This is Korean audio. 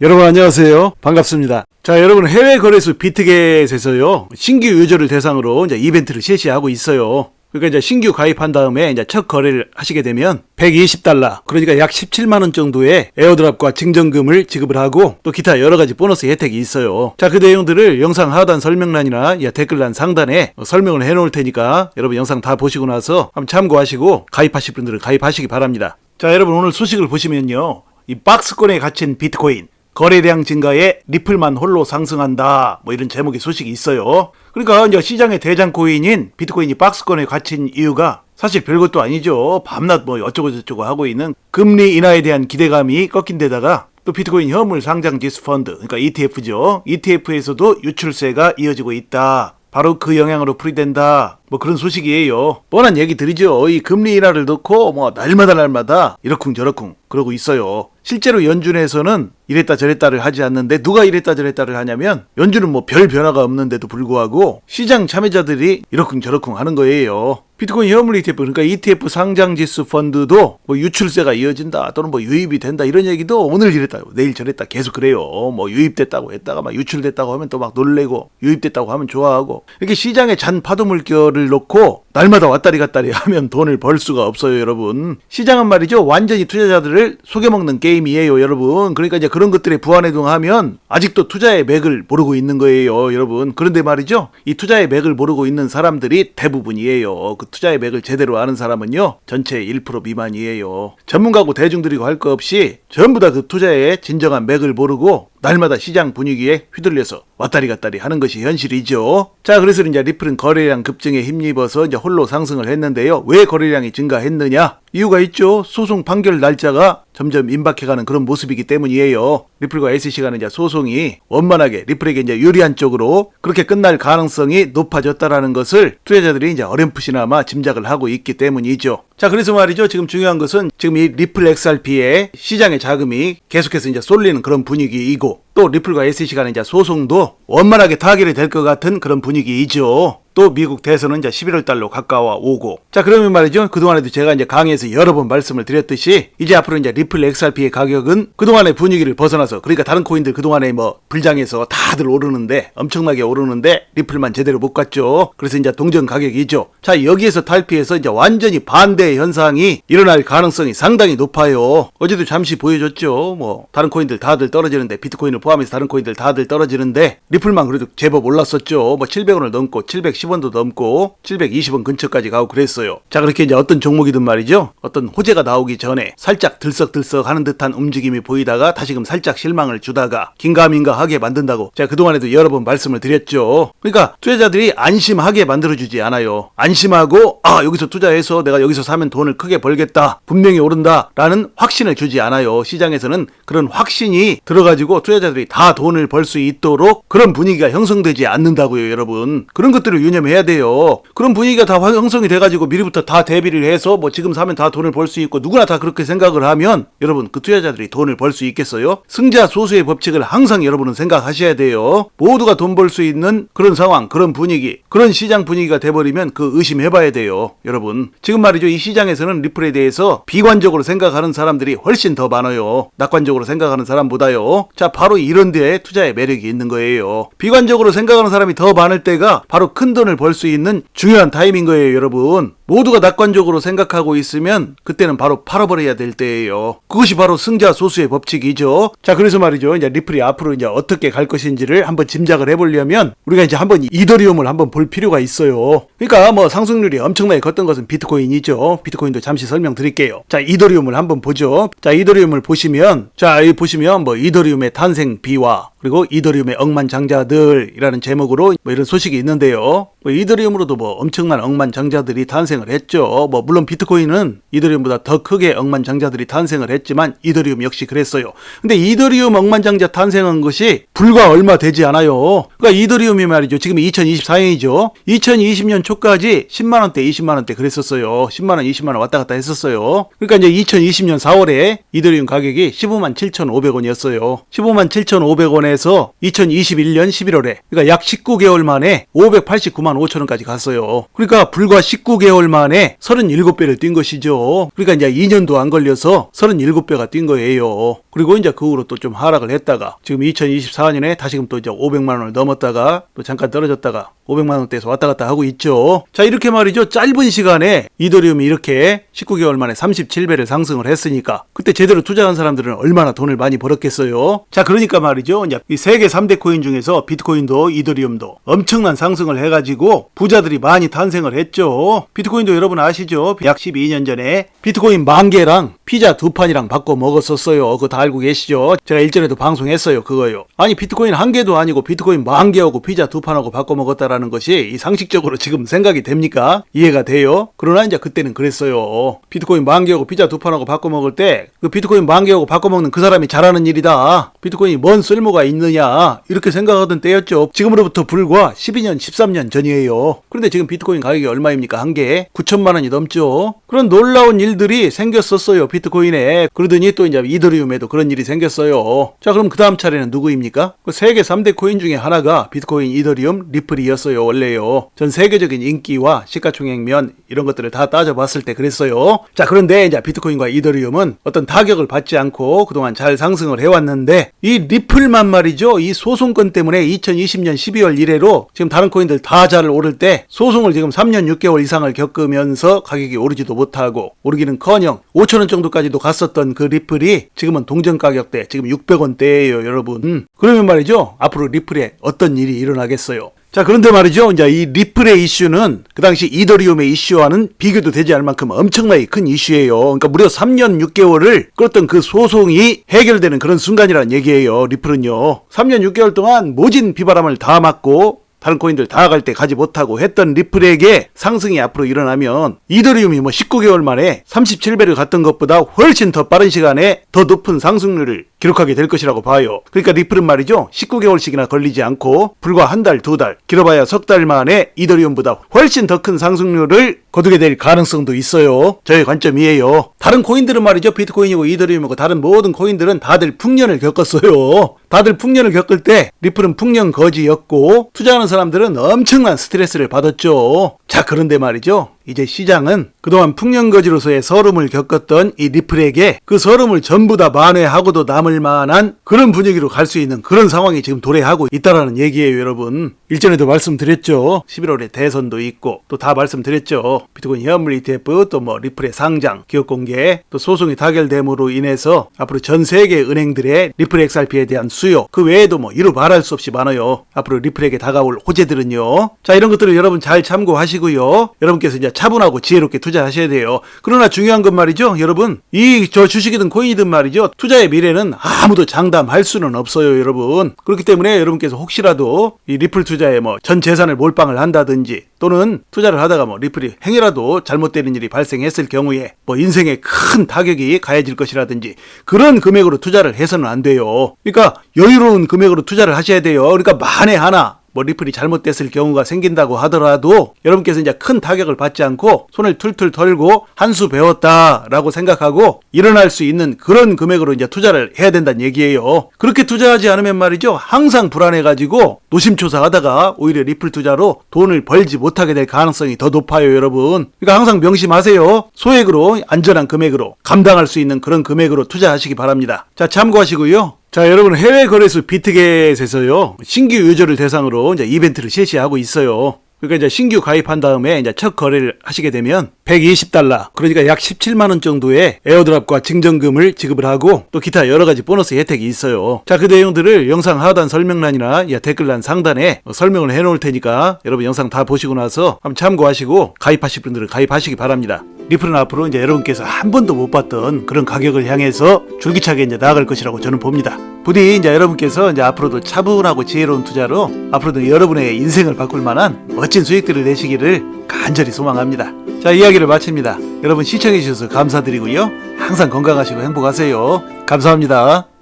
여러분 안녕하세요. 반갑습니다. 자, 여러분 해외 거래소 비트겟에서요. 신규 유저를 대상으로 이제 이벤트를 실시하고 있어요. 그러니까 이제 신규 가입한 다음에 이제 첫 거래를 하시게 되면 120달러, 그러니까 약 17만 원 정도의 에어드랍과 증정금을 지급을 하고 또 기타 여러 가지 보너스 혜택이 있어요. 자, 그 내용들을 영상 하단 설명란이나 야, 댓글란 상단에 설명을 해 놓을 테니까 여러분 영상 다 보시고 나서 한번 참고하시고 가입하실 분들은 가입하시기 바랍니다. 자, 여러분 오늘 소식을 보시면요. 이 박스권에 갇힌 비트코인 거래량 증가에 리플만 홀로 상승한다. 뭐 이런 제목의 소식이 있어요. 그러니까 이제 시장의 대장 코인인 비트코인이 박스권에 갇힌 이유가 사실 별것도 아니죠. 밤낮 뭐 어쩌고 저쩌고 하고 있는 금리 인하에 대한 기대감이 꺾인 데다가 또 비트코인 현물 상장 지수 펀드, 그러니까 ETF죠. ETF에서도 유출세가 이어지고 있다. 바로 그 영향으로 풀이된다. 뭐 그런 소식이에요. 뻔한 얘기 들이죠. 이 금리 인하를 넣고 뭐 날마다 날마다 이러쿵저러쿵 그러고 있어요. 실제로 연준에서는 이랬다 저랬다를 하지 않는데 누가 이랬다 저랬다를 하냐면 연준은 뭐 별 변화가 없는데도 불구하고 시장 참여자들이 이러쿵 저러쿵 하는 거예요. 비트코인 현물 ETF 그러니까 ETF 상장 지수 펀드도 뭐 유출세가 이어진다 또는 뭐 유입이 된다 이런 얘기도 오늘 이랬다 내일 저랬다 계속 그래요. 뭐 유입됐다고 했다가 막 유출됐다고 하면 또 막 놀래고 유입됐다고 하면 좋아하고 이렇게 시장에 잔 파도 물결을 놓고 날마다 왔다리 갔다리 하면 돈을 벌 수가 없어요, 여러분. 시장은 말이죠. 완전히 투자자들을 속여먹는 게임이에요, 여러분. 그러니까 이제 그런 것들에 부안해동하면 아직도 투자의 맥을 모르고 있는 거예요, 여러분. 그런데 말이죠. 이 투자의 맥을 모르고 있는 사람들이 대부분이에요. 그 투자의 맥을 제대로 아는 사람은요. 전체의 1% 미만이에요. 전문가고 대중들이고 할 거 없이 전부 다 그 투자의 진정한 맥을 모르고 날마다 시장 분위기에 휘둘려서 왔다리 갔다리 하는 것이 현실이죠. 자, 그래서 이제 리플은 거래량 급증에 힘입어서 이제 홀로 상승을 했는데요. 왜 거래량이 증가했느냐? 이유가 있죠. 소송 판결 날짜가 점점 임박해가는 그런 모습이기 때문이에요. 리플과 SC가는 이제 소송이 원만하게 리플에게 이제 유리한 쪽으로 그렇게 끝날 가능성이 높아졌다라는 것을 투자자들이 이제 어렴풋이나마 짐작을 하고 있기 때문이죠. 자, 그래서 말이죠. 지금 중요한 것은 지금 이 리플 XRP의 시장의 자금이 계속해서 이제 쏠리는 그런 분위기이고 또 리플과 SEC 간의 이제 소송도 원만하게 타결이 될 것 같은 그런 분위기이죠. 또 미국 대선은 이제 11월 달로 가까워 오고. 자, 그러면 말이죠. 그동안에도 제가 이제 강의에서 여러 번 말씀을 드렸듯이 이제 앞으로 이제 리플 XRP의 가격은 그동안의 분위기를 벗어나서 그러니까 다른 코인들 그동안에 뭐 불장해서 다들 오르는데 엄청나게 오르는데 리플만 제대로 못 갔죠. 그래서 이제 동전 가격이죠. 자, 여기에서 탈피해서 이제 완전히 반대의 현상이 일어날 가능성이 상당히 높아요. 어제도 잠시 보여줬죠. 뭐 다른 코인들 다들 떨어지는데 비트코인을 포함해서 다른 코인들 다들 떨어지는데 리플만 그래도 제법 올랐었죠. 뭐 700원을 넘고 710원도 넘고 720원 근처까지 가고 그랬어요. 자 그렇게 이제 어떤 종목이든 말이죠. 어떤 호재가 나오기 전에 살짝 들썩들썩 하는 듯한 움직임이 보이다가 다시금 살짝 실망을 주다가 긴가민가하게 만든다고 제가 그동안에도 여러 번 말씀을 드렸죠. 그러니까 투자자들이 안심하게 만들어주지 않아요. 안심하고 아 여기서 투자해서 내가 여기서 사면 돈을 크게 벌겠다. 분명히 오른다라는 확신을 주지 않아요. 시장에서는 그런 확신이 들어가지고 투자자 들이 다 돈을 벌 수 있도록 그런 분위기가 형성되지 않는다고요, 여러분. 그런 것들을 유념해야 돼요. 그런 분위기가 다 형성이 돼가지고 미리부터 다 대비를 해서 뭐 지금 사면 다 돈을 벌 수 있고 누구나 다 그렇게 생각을 하면 여러분 그 투자자들이 돈을 벌 수 있겠어요? 승자 소수의 법칙을 항상 여러분은 생각하셔야 돼요. 모두가 돈 벌 수 있는 그런 상황, 그런 분위기, 그런 시장 분위기가 돼버리면 그 의심해봐야 돼요, 여러분. 지금 말이죠, 이 시장에서는 리플에 대해서 비관적으로 생각하는 사람들이 훨씬 더 많아요. 낙관적으로 생각하는 사람보다요. 자, 이런 데에 투자의 매력이 있는 거예요. 비관적으로 생각하는 사람이 더 많을 때가 바로 큰 돈을 벌 수 있는 중요한 타임인 거예요, 여러분. 모두가 낙관적으로 생각하고 있으면 그때는 바로 팔아버려야 될 때예요. 그것이 바로 승자 소수의 법칙이죠. 자, 그래서 말이죠. 이제 리플이 앞으로 이제 어떻게 갈 것인지를 한번 짐작을 해보려면 우리가 이제 한번 이더리움을 한번 볼 필요가 있어요. 그러니까 뭐 상승률이 엄청나게 컸던 것은 비트코인이죠. 비트코인도 잠시 설명드릴게요. 자, 이더리움을 한번 보죠. 자, 이더리움을 보시면 자, 여기 보시면 뭐 이더리움의 탄생 비화 그리고 이더리움의 억만장자들이라는 제목으로 뭐 이런 소식이 있는데요. 뭐 이더리움으로도 뭐 엄청난 억만장자들이 탄생을 했죠. 뭐 물론 비트코인은 이더리움보다 더 크게 억만장자들이 탄생을 했지만 이더리움 역시 그랬어요. 근데 이더리움 억만장자 탄생한 것이 불과 얼마 되지 않아요. 그러니까 이더리움이 말이죠. 지금 2024년이죠. 2020년 초까지 10만 원대, 20만 원대 그랬었어요. 10만 원, 20만 원 왔다 갔다 했었어요. 그러니까 이제 2020년 4월에 이더리움 가격이 15만 7,500원이었어요. 15만 7,500원에 원에서 2021년 11월에 그러니까 약 19개월 만에 589만 5천 원까지 갔어요. 그러니까 불과 19개월 만에 37배를 뛴 것이죠. 그러니까 이제 2년도 안 걸려서 37배가 뛴 거예요. 그리고 이제 그 후로 또 좀 하락을 했다가 지금 2024년에 다시금 또 이제 500만 원을 넘었다가 또 잠깐 떨어졌다가 500만 원대에서 왔다 갔다 하고 있죠. 자, 이렇게 말이죠. 짧은 시간에 이더리움이 이렇게 19개월 만에 37배를 상승을 했으니까 그때 제대로 투자한 사람들은 얼마나 돈을 많이 벌었겠어요. 자, 그러니까 말이죠. 이제 이 세계 3대 코인 중에서 비트코인도 이더리움도 엄청난 상승을 해가지고 부자들이 많이 탄생을 했죠. 비트코인도 여러분 아시죠? 약 12년 전에 비트코인 만 개랑 피자 두 판이랑 바꿔 먹었었어요. 그거 다 알고 계시죠? 제가 일전에도 방송했어요. 그거요. 아니 비트코인 한 개도 아니고 비트코인 만 개하고 피자 두 판하고 바꿔 먹었다라는 것이 이 상식적으로 지금 생각이 됩니까? 이해가 돼요? 그러나 이제 그때는 그랬어요. 비트코인 만 개하고 피자 두 판하고 바꿔 먹을 때 그 비트코인 만 개하고 바꿔 먹는 그 사람이 잘하는 일이다. 비트코인이 뭔 쓸모가 있느냐 이렇게 생각하던 때였죠. 지금으로부터 불과 12년, 13년 전이에요. 그런데 지금 비트코인 가격이 얼마입니까? 한 개에 9천만 원이 넘죠. 그런 놀라운 일들이 생겼었어요. 비트코인에. 그러더니 또 이제 이더리움에도 그런 일이 생겼어요. 자, 그럼 그 다음 차례는 누구입니까? 그 세계 3대 코인 중에 하나가 비트코인, 이더리움, 리플이었어요. 원래요. 전 세계적인 인기와 시가총액면 이런 것들을 다 따져봤을 때 그랬어요. 자, 그런데 이제 비트코인과 이더리움은 어떤 타격을 받지 않고 그동안 잘 상승을 해왔는데 이 리플만 말이죠. 이 소송건 때문에 2020년 12월 이래로 지금 다른 코인들 다 잘 오를 때 소송을 지금 3년 6개월 이상을 겪으면서 가격이 오르지도 못하고 오르기는 커녕 5천원 정도까지도 갔었던 그 리플이 지금은 동전 가격대 지금 600원대예요 여러분. 음, 그러면 말이죠. 앞으로 리플에 어떤 일이 일어나겠어요 자 그런데 말이죠. 이제 이 리플의 이슈는 그 당시 이더리움의 이슈와는 비교도 되지 않을 만큼 엄청나게 큰 이슈예요. 그러니까 무려 3년 6개월을 끌었던 그 소송이 해결되는 그런 순간이라는 얘기예요 리플은요. 3년 6개월 동안 모진 비바람을 다 맞고 다른 코인들 다 갈 때 가지 못하고 했던 리플에게 상승이 앞으로 일어나면 이더리움이 뭐 19개월 만에 37배를 갔던 것보다 훨씬 더 빠른 시간에 더 높은 상승률을 기록하게 될 것이라고 봐요. 그러니까 리플은 말이죠. 19개월씩이나 걸리지 않고 불과 한 달, 두 달, 길어봐야 석 달 만에 이더리움보다 훨씬 더 큰 상승률을 거두게 될 가능성도 있어요. 저의 관점이에요. 다른 코인들은 말이죠. 비트코인이고 이더리움이고 다른 모든 코인들은 다들 풍년을 겪었어요. 다들 풍년을 겪을 때 리플은 풍년 거지였고 투자하는 사람들은 엄청난 스트레스를 받았죠. 자, 그런데 말이죠. 이제 시장은 그동안 풍년거지로서의 서름을 겪었던 이 리플에게 그 서름을 전부 다 만회하고도 남을 만한 그런 분위기로 갈 수 있는 그런 상황이 지금 도래하고 있다라는 얘기예요, 여러분. 일전에도 말씀드렸죠. 11월에 대선도 있고 또 다 말씀드렸죠. 비트코인 현물 ETF 또 뭐 리플의 상장, 기업 공개, 또 소송이 타결됨으로 인해서 앞으로 전 세계 은행들의 리플 XRP에 대한 수요, 그 외에도 뭐 이루 말할 수 없이 많아요. 앞으로 리플에게 다가올 호재들은요. 자, 이런 것들을 여러분 잘 참고하시고요. 여러분께서 이제 차분하고 지혜롭게 투자하셔야 돼요. 그러나 중요한 건 말이죠. 여러분, 이 저 주식이든 코인이든 말이죠. 투자의 미래는 아무도 장담할 수는 없어요, 여러분. 그렇기 때문에 여러분께서 혹시라도 이 리플 투자에 뭐 전 재산을 몰빵을 한다든지 또는 투자를 하다가 뭐 리플이 행여라도 잘못되는 일이 발생했을 경우에 뭐 인생에 큰 타격이 가해질 것이라든지 그런 금액으로 투자를 해서는 안 돼요. 그러니까 여유로운 금액으로 투자를 하셔야 돼요. 그러니까 만에 하나 뭐 리플이 잘못됐을 경우가 생긴다고 하더라도 여러분께서 이제 큰 타격을 받지 않고 손을 툴툴 털고 한 수 배웠다라고 생각하고 일어날 수 있는 그런 금액으로 이제 투자를 해야 된다는 얘기예요. 그렇게 투자하지 않으면 말이죠. 항상 불안해가지고 노심초사하다가 오히려 리플 투자로 돈을 벌지 못하게 될 가능성이 더 높아요, 여러분. 그러니까 항상 명심하세요. 소액으로 안전한 금액으로 감당할 수 있는 그런 금액으로 투자하시기 바랍니다. 자, 참고하시고요. 자, 여러분 해외 거래소 비트겟에서요 신규 유저를 대상으로 이제 이벤트를 실시하고 있어요. 그러니까 이제 신규 가입한 다음에 이제 첫 거래를 하시게 되면 120달러, 그러니까 약 17만 원 정도의 에어드랍과 증정금을 지급을 하고 또 기타 여러 가지 보너스 혜택이 있어요. 자, 그 내용들을 영상 하단 설명란이나 댓글란 상단에 설명을 해 놓을 테니까 여러분 영상 다 보시고 나서 한번 참고하시고 가입하실 분들은 가입하시기 바랍니다. 리플은 앞으로 이제 여러분께서 한 번도 못 봤던 그런 가격을 향해서 줄기차게 이제 나아갈 것이라고 저는 봅니다. 부디 이제 여러분께서 이제 앞으로도 차분하고 지혜로운 투자로 앞으로도 여러분의 인생을 바꿀 만한 멋진 수익들을 내시기를 간절히 소망합니다. 자, 이야기를 마칩니다. 여러분 시청해 주셔서 감사드리고요. 항상 건강하시고 행복하세요. 감사합니다.